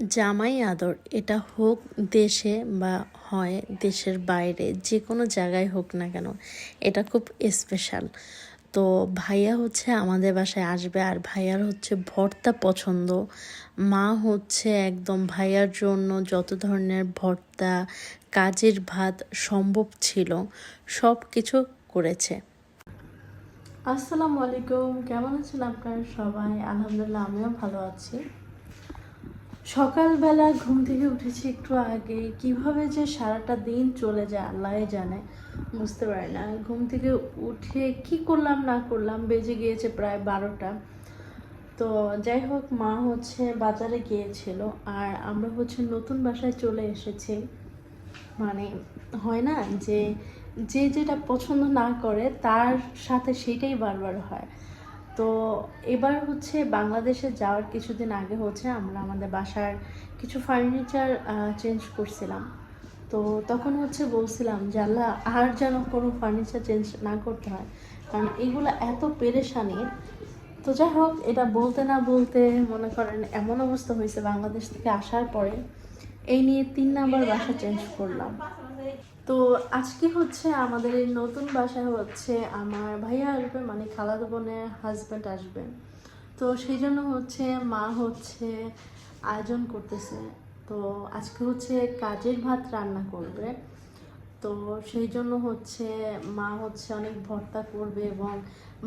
জামাই আদর, এটা হোক দেশে বা হয় দেশের বাইরে, যে কোনো জায়গায় হোক না কেন, এটা খুব স্পেশাল তো ভাইয়া হচ্ছে আমাদের বাসায় আসবে, আর ভাইয়ার হচ্ছে ভর্তা পছন্দ। মা হচ্ছে একদম ভাইয়ার জন্য যত ধরনের ভর্তা, কাজের ভাত সম্ভব ছিল সব কিছু করেছে। আসসালামু আলাইকুম, কেমন আছেন আপনারা সবাই? আলহামদুলিল্লাহ, আমিও ভালো আছি। সকালবেলা ঘুম থেকে উঠেছি একটু আগে। কীভাবে যে সারাটা দিন চলে যায় আল্লাহ জানে। বুঝতে পারি না। ঘুম থেকে উঠে কি করলাম, না করলাম, বেজে গিয়েছে প্রায় বারোটা। তো যাই হোক, মা হচ্ছে বাজারে গিয়েছিল আর আমরা হচ্ছে নতুন বাসায় চলে এসেছি। মানে হয় না যে যে যেটা পছন্দ না করে, তার সাথে সেটাই বারবার হয়। তো এবার হচ্ছে বাংলাদেশে যাওয়ার কিছুদিন আগে হচ্ছে আমরা আমাদের বাসার কিছু ফার্নিচার চেঞ্জ করছিলাম। তো তখন হচ্ছে বলছিলাম যে, আল্লাহ, আর যেন কোনো ফার্নিচার চেঞ্জ না করতে হয়। কারণ এগুলো এত পেরেশানি। তো যাই হোক, এটা বলতে না বলতে মনে করেন এমন অবস্থা হয়েছে বাংলাদেশ থেকে আসার পরে। এই নিয়ে তিন নাম্বার বাসা চেঞ্জ করলাম। তো আজকে হচ্ছে আমাদের এই নতুন বাসায় হচ্ছে আমার ভাইয়া আসবে মানে খালাদো বোনের হাজব্যান্ড আসবেন তো সেই জন্য হচ্ছে মা হচ্ছে আয়োজন করতেছে। তো আজকে হচ্ছে কাজের ভাত রান্না করবে। তো সেই জন্য হচ্ছে মা হচ্ছে অনেক ভর্তা করবে এবং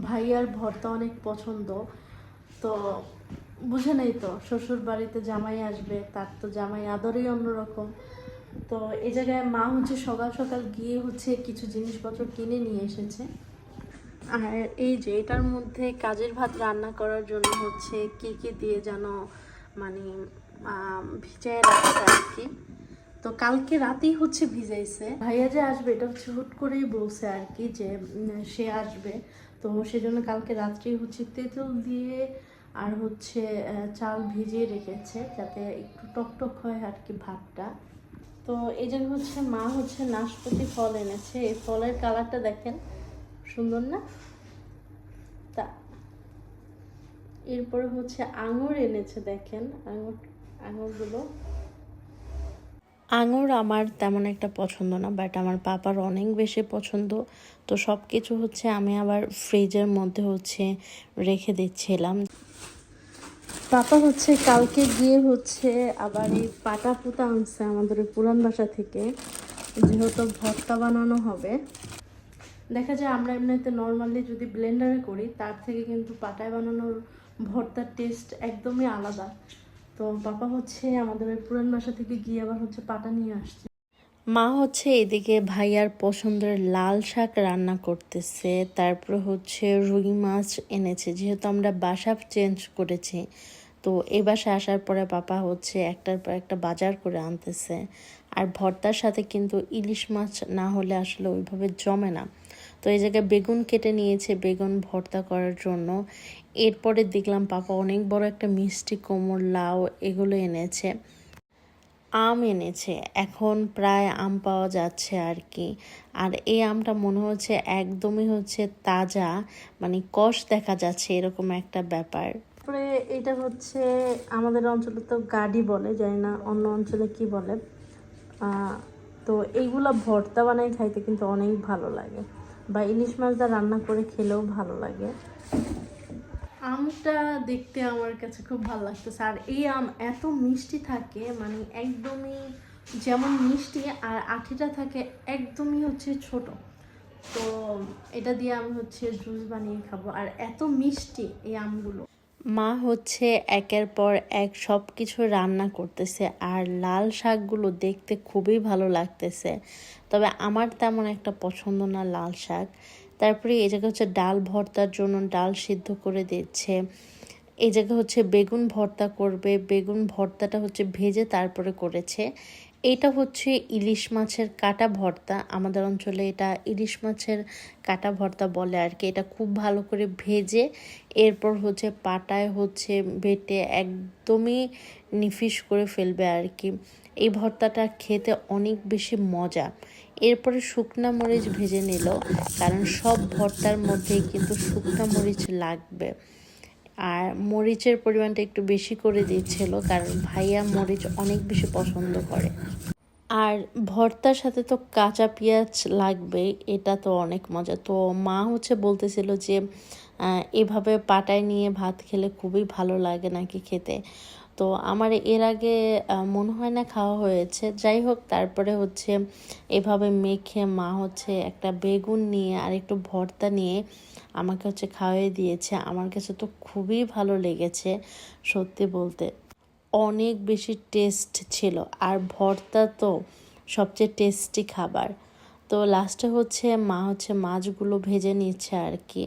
ভাইয়ার ভর্তা অনেক পছন্দ। তো বুঝে নেই তো শ্বশুর বাড়িতে জামাই আসবে, তার তো জামাই আদরই অন্যরকম। তো এই জায়গায় মা হচ্ছে সকাল সকাল গিয়ে হচ্ছে কিছু জিনিসপত্র কিনে নিয়ে এসেছে। আর এই যে এটার মধ্যে কাজের ভাত রান্না করার জন্য হচ্ছে কি কি দিয়ে যেন মানে ভিজায় রাখছে আর কি। তো কালকে রাতেই হচ্ছে ভিজাইছে। ভাইয়া যে আসবে এটা হচ্ছে হুট করেই বলছে আর কি যে সে আসবে। তো সেজন্য কালকে রাত্রেই হচ্ছে তেঁতুল দিয়ে আর হচ্ছে চাল ভিজিয়ে রেখেছে যাতে একটু টকটক হয় আর কি ভাতটা। তো এই যে হচ্ছে মা হচ্ছে নাশপাতি ফল এনেছে। এই ফলের কালারটা দেখেন, সুন্দর না? তা, এরপরে হচ্ছে আঙুর এনেছে দেখেন, আঙুর, আঙুরগুলো। আঙুর আমার তেমন একটা পছন্দ না বাট আমার পাপার অনেক বেশি পছন্দ। তো সব কিছু হচ্ছে আমি আবার ফ্রিজের মধ্যে হচ্ছে রেখে দিচ্ছিলাম। পাপা হচ্ছে, কালকে গিয়ে হচ্ছে আবার এই পাটা পোতা আনছে আমাদের পুরান বাসা থেকে। যেহেতু ভর্তা বানানো হবে। দেখা যায় আমরা এমনিতে নর্মালি যদি ব্লেন্ডারে করি, তার থেকে কিন্তু পাটায় বানানোর ভর্তার টেস্ট একদমই আলাদা। তো পাপা হচ্ছে আমাদের ওই পুরান বাসা থেকে গিয়ে আবার হচ্ছে পাটা নিয়ে আসছে। মা হচ্ছে এদিকে ভাইয়ার পছন্দের লাল শাক রান্না করতেছে। তারপরে হচ্ছে রুই মাছ এনেছে। যেহেতু আমরা বাসা চেঞ্জ করেছি, তো এ বাসায় আসার পরে পাপা হচ্ছে একটার পর একটা বাজার করে আনতেছে। আর ভর্তার সাথে কিন্তু ইলিশ মাছ না হলে আসলে ওইভাবে জমে না। তো এই জায়গায় বেগুন কেটে নিয়েছে বেগুন ভর্তা করার জন্য। এরপরে দেখলাম পাপা অনেক বড় একটা মিষ্টি কোমর লাউ এগুলো এনেছে। আম এনেছে, এখন প্রায় আম পাওয়া যাচ্ছে আর কি। আর এই আমটা মনে হচ্ছে একদমই হচ্ছে তাজা মানে কষ দেখা যাচ্ছে এরকম একটা ব্যাপার। তারপরে এটা হচ্ছে আমাদের অঞ্চলে তো গাডি বলে, জানি না অন্য অঞ্চলে কি বলে। তো এইগুলা ভর্তা বানাই খাইতে কিন্তু অনেক ভালো লাগে। বা ইলিশ মাছ দা রান্না করে খেলেও ভালো লাগে। আমটা দেখতে আমার কাছে খুব ভালো লাগতেছে। আর এই আম এত মিষ্টি থাকে মানে একদমই যেমন মিষ্টি আর আঠিটা থাকে একদমই হচ্ছে ছোট। তো এটা দিয়ে আমি হচ্ছে জুস বানিয়ে খাব। আর এত মিষ্টি এই আমগুলো। মা হচ্ছে একের পর এক সব কিছু রান্না করতেছে আর লাল শাকগুলো দেখতে খুবই ভালো লাগতেছে। তবে আমার তেমন একটা পছন্দ না লাল শাক। তারপরে এই জায়গায় হচ্ছে ডাল ভর্তার জন্য ডাল সিদ্ধ করে দিচ্ছে। এই জায়গায় হচ্ছে বেগুন ভর্তা করবে। বেগুন ভর্তাটা হচ্ছে ভেজে তারপরে করেছে। এটা হচ্ছে ইলিশ মাছের কাটা ভর্তা। আমাদের অঞ্চলে এটা ইলিশ মাছের কাটা ভর্তা বলে আর কি। এটা খুব ভালো করে ভেজে এরপর হচ্ছে পাটায় হচ্ছে বেটে একদমই নিফিস করে ফেলবে আর কি। এই ভর্তাটা খেতে অনেক বেশি মজা। এরপরে শুকনা মরিচ ভেজে নিল, কারণ সব ভর্তার মধ্যেই কিন্তু শুকনা মরিচ লাগবে। আর মরিচের পরিমাণটা একটু বেশি করে দিচ্ছিল, কারণ ভাইয়া মরিচ অনেক বেশি পছন্দ করে। আর ভর্তার সাথে তো কাঁচা পেঁয়াজ লাগবে, এটা তো অনেক মজা। তো মা হচ্ছে বলতেছিল যে এভাবে পাটায় নিয়ে ভাত খেলে খুবই ভালো লাগে নাকি খেতে? তো আমার এর আগে মনে হয় না খাওয়া হয়েছে। যাই হোক, তারপরে হচ্ছে এভাবে মেখে মা হচ্ছে একটা বেগুন নিয়ে আর একটু ভর্তা নিয়ে আমাকে হচ্ছে খাওয়াই দিয়েছে। আমার কাছে তো খুবই ভালো লেগেছে সত্যি বলতে। অনেক বেশি টেস্ট ছিল। আর ভর্তা তো সবচেয়ে টেস্টি খাবার। তো লাস্টে হচ্ছে মা হচ্ছে মাছগুলো ভেজে নিচ্ছে আর কি।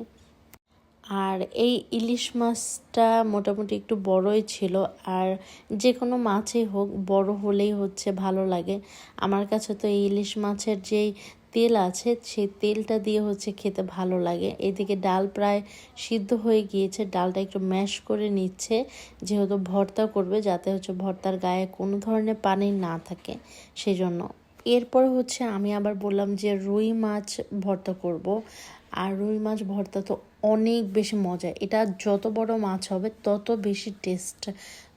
আর এই ইলিশ মাছটা মোটামুটি একটু বড়ই ছিল, আর যে কোনো মাছই হোক, বড় হলেই হচ্ছে ভালো লাগে। আমার কাছে তো এই ইলিশ মাছের যেই তেল আছে, সেই তেলটা দিয়ে হচ্ছে খেতে ভালো লাগে। এদিকে ডাল প্রায় সিদ্ধ হয়ে গিয়েছে, ডালটা একটু ম্যাশ করে নিচ্ছে, যেহেতু ভর্তা করবে, যাতে হচ্ছে ভর্তার গায়ে কোনো ধরনের পানি না থাকে সেই জন্য এরপর হচ্ছে আমি আবার বললাম যে রুই মাছ ভর্তা করব। আর রুই মাছ ভর্তা তো অনেক বেশি মজা। এটা যত বড় মাছ হবে, তত বেশি টেস্ট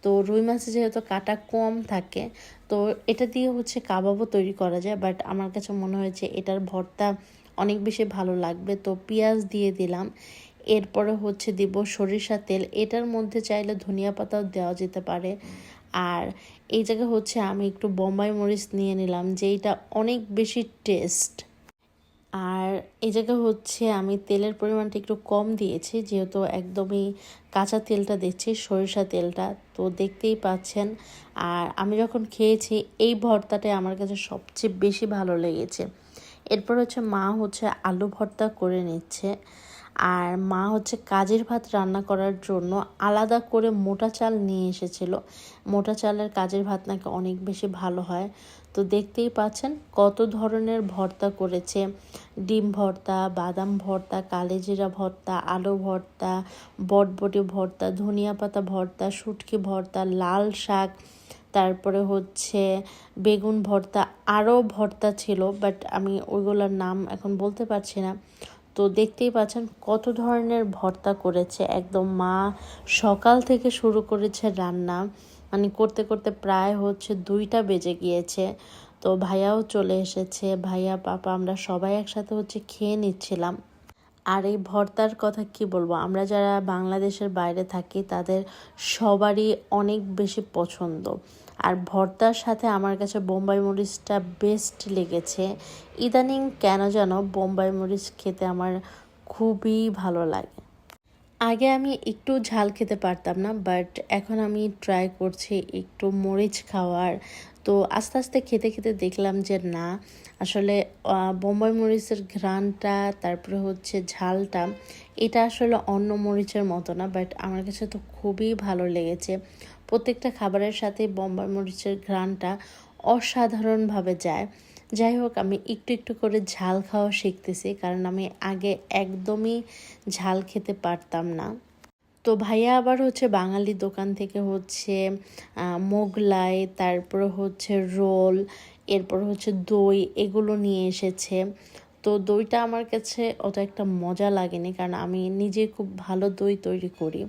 তো রুই মাছে যেহেতু কাটা কম থাকে, তো এটা দিয়ে হচ্ছে কাবাবও তৈরি করা যায়। বাট আমার কাছে মনে হয়েছে এটার ভর্তা অনেক বেশি ভালো লাগবে। তো পেঁয়াজ দিয়ে দিলাম। এরপরে হচ্ছে দিব সরিষা তেল। এটার মধ্যে চাইলে ধনিয়া পাতাও দেওয়া যেতে পারে। আর এই জায়গায় হচ্ছে আমি একটু বোম্বাই মরিচ নিয়ে নিলাম যে এটা অনেক বেশি টেস্ট আর এই জায়গা হচ্ছে আমি তেলের পরিমাণটা একটু কম দিয়েছি, যেহেতু একদমই কাঁচা তেলটা দিচ্ছি, সরিষা তেলটা, তো দেখতেই পাচ্ছেন। আর আমি যখন খেয়েছি, এই ভর্তাটাই আমার কাছে সবচেয়ে বেশি ভালো লেগেছে। এরপর হচ্ছে মা হচ্ছে আলু ভর্তা করে নিচ্ছে। আর মা হচ্ছে কাজের ভাত রান্না করার জন্য আলাদা করে মোটা চাল নিয়ে এসেছিল। মোটা চালের কাজের ভাত নাকি অনেক বেশি ভালো হয়। তো দেখতেই পাচ্ছেন কত ধরনের ভর্তা করেছে। ডিম ভর্তা, বাদাম ভর্তা, কালেজিরা ভর্তা, আলু ভর্তা, বটবটি ভর্তা, ধনিয়া পাতা ভর্তা, শুটকি ভর্তা, লাল শাক, তারপরে হচ্ছে বেগুন ভর্তা, আরও ভর্তা ছিল, বাট আমি ওইগুলোর নাম এখন বলতে পারছি না। তো দেখতেই পাচ্ছেন কত ধরনের ভর্তা করেছে। একদম মা সকাল থেকে শুরু করেছে রান্না। মানে করতে করতে প্রায় হচ্ছে দুইটা বেজে গিয়েছে। তো ভাইয়াও চলে এসেছে। ভাইয়া, পাপা, আমরা সবাই একসাথে হচ্ছে খেয়ে নিচ্ছিলাম। আর এই ভর্তার কথা কি বলব? আমরা যারা বাংলাদেশের বাইরে থাকি, তাদের সবারই অনেক বেশি পছন্দ। আর ভর্তার সাথে আমার কাছে বোম্বাই মরিচটা বেস্ট লেগেছে। ইদানিং কেন যেন বোম্বাই মরিচ খেতে আমার খুবই ভালো লাগে। আগে আমি একটু ঝাল খেতে পারতাম না বাট এখন আমি ট্রাই করছি একটু মরিচ খাওয়ার। তো আস্তে আস্তে খেতে খেতে দেখলাম যে না, আসলে বোম্বাই মরিচের ঘ্রাণটা, তারপরে হচ্ছে ঝালটা, এটা আসলে অন্য মরিচের মতো না বাট আমার কাছে তো খুবই ভালো লেগেছে। প্রত্যেকটা খাবারের সাথে বোম্বাই মরিচের ঘ্রাণটা অসাধারণভাবে যায়। যাই হোক, আমি একটু একটু করে ঝাল খাওয়া শিখতেছি, কারণ আমি আগে একদমই ঝাল খেতে পারতাম না। তো ভাইয়া আবার হচ্ছে বাঙালি দোকান থেকে হচ্ছে মোগলাই, তারপর হচ্ছে রোল, এরপর হচ্ছে দই এগুলো নিয়ে এসেছে। তো দইটা আমার কাছে অত একটা মজা লাগেনি কারণ আমি নিজে খুব ভালো দই তৈরি করি।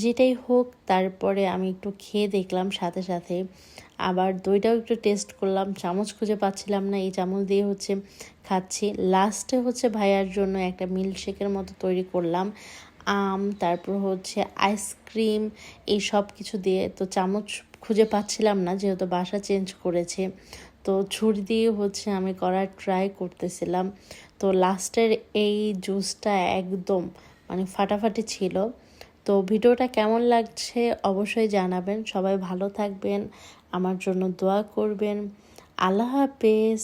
যেটাই হোক, তারপরে আমি একটু খেয়ে দেখলাম সাথে সাথে। আবার দইটাও একটু টেস্ট করলাম, চামচ খুঁজে পাচ্ছিলাম না, এই চামচ দিয়ে হচ্ছে খাচ্ছি। লাস্টে হচ্ছে ভাইয়ার জন্য একটা মিল্কশেকের মতো তৈরি করলাম। আম, তারপর হচ্ছে আইসক্রিম, এই সব কিছু দিয়ে তো চামচ খুঁজে পাচ্ছিলাম না, যেহেতু বাসা চেঞ্জ করেছে। তো ছুরি দিয়ে হচ্ছে আমি করার ট্রাই করতেছিলাম। তো লাস্টের এই জুসটা একদম মানে ফাটাফাটি ছিল। তো ভিডিওটা কেমন লাগছে অবশ্যই জানাবেন। সবাই ভালো থাকবেন, আমার জন্য দোয়া করবেন। আল্লাহ হাফেজ।